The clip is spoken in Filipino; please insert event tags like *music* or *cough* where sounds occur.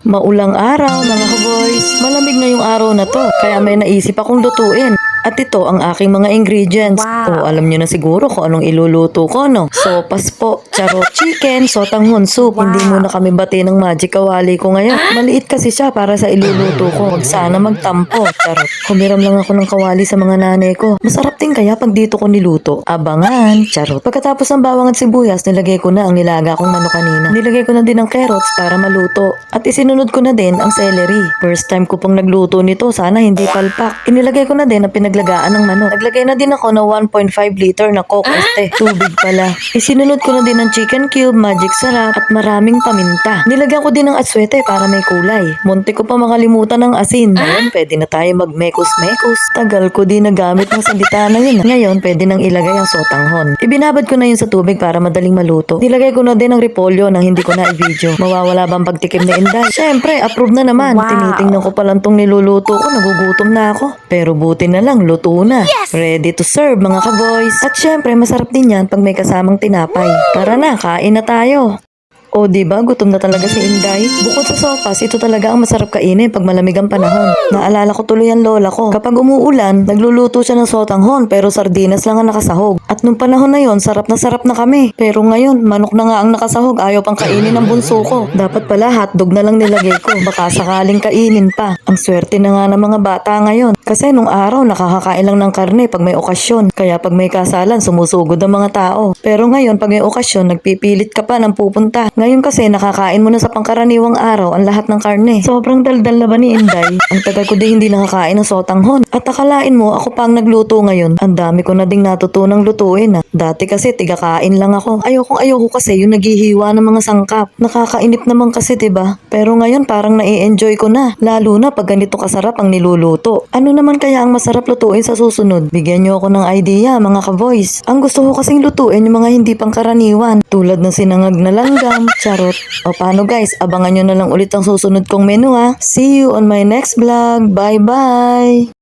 Maulang araw mga kaboys, malamig na yung araw na to, kaya may naisip akong lutuin. At ito ang aking mga ingredients. O Wow. alam nyo na siguro kung anong iluluto ko, no? Sopas po, charot *laughs* chicken, sotanghon soup. Wow. Hindi muna kami bati ng magic kawali ko ngayon. Maliit kasi siya para sa iluluto ko. Huwag sana magtampo, charot. Kumiram lang ako ng kawali sa mga nanay ko. Masarap din kaya pag dito ko niluto. Abangan, charot. Pagkatapos ng bawang at sibuyas, nilagay ko na ang nilaga kong manok kanina. Nilagay ko na din ang carrots para maluto. At isinunod ko na din ang celery. First time ko pong nagluto nito, sana hindi palpak. Inilagay ko na din ang pinaglagaan ng manok. Naglagay na din ako ng 1.5 liter na coke este. Tubig pala. *laughs* Isinunod ko na din ng chicken cube, magic sarap, at maraming paminta. Nilagyan ko din ng atswete para may kulay. Munti ko pa makalimutan ng asin. Ngayon, pwede na tayo magmekos-mekos. Tagal ko din nagamit ng salita na yun. Ngayon, pwede nang ilagay ang sotanghon. Ibinabad ko na yun sa tubig para madaling maluto. Nilagay ko na din ang repolyo nang hindi ko na i-video. Mawawala bang pagtikim ni Inday? Siyempre, approve na naman. Wow. Tinitingnan ko pa lang tong niluluto ko. Nagugutom na ako. Pero buti na lang, luto na. Ready to serve mga kaboys. At syempre, masarap din yan pag may kasamang tinapay. Tara na, kain na tayo. O di ba gutom na talaga si Inday? Bukod sa sopas, ito talaga ang masarap kainin pag malamig ang panahon. Naalala ko tuloy ang lola ko. Kapag umuulan, nagluluto siya ng sotanghon pero sardinas lang ang nakasahog. At nung panahon na yon, sarap na sarap na kami. Pero ngayon, manok na nga ang nakasahog, ayaw pang kainin ng bunso ko. Dapat pala hotdog na lang nilagay ko, baka sakaling kainin pa. Ang swerte na nga ng mga bata ngayon. Kasi nung araw, nakakakain lang ng karne pag may okasyon. Kaya pag may kasalan, sumusugod ang mga tao. Pero ngayon, pag may okasyon, nagpipilit ka pa ng pupunta. Ngayon kasi, nakakain mo na sa pangkaraniwang araw ang lahat ng karne. Sobrang daldal na ba ni Inday? *laughs* Ang tagal ko din hindi nakakain ng sotanghon. At akalain mo, ako pa ang nagluto ngayon. Ang dami ko na ding natutunang lutuin ah. Dati kasi, tigakain lang ako. Ayokong ayoko kasi yung naghihiwa ng mga sangkap. Nakakainip naman kasi, 'di ba? Pero ngayon parang nai-enjoy ko na. Lalo na pag ganito kasarap ang niluluto. Ano naman kaya ang masarap lutuin sa susunod? Bigyan niyo ako ng idea, mga ka-boys. Ang gusto ko kasing lutuin yung mga hindi pangkaraniwan. Tulad ng sinangag na langgam, *laughs* charot. O paano guys, abangan nyo na lang ulit ang susunod kong menu ha. See you on my next vlog. Bye-bye!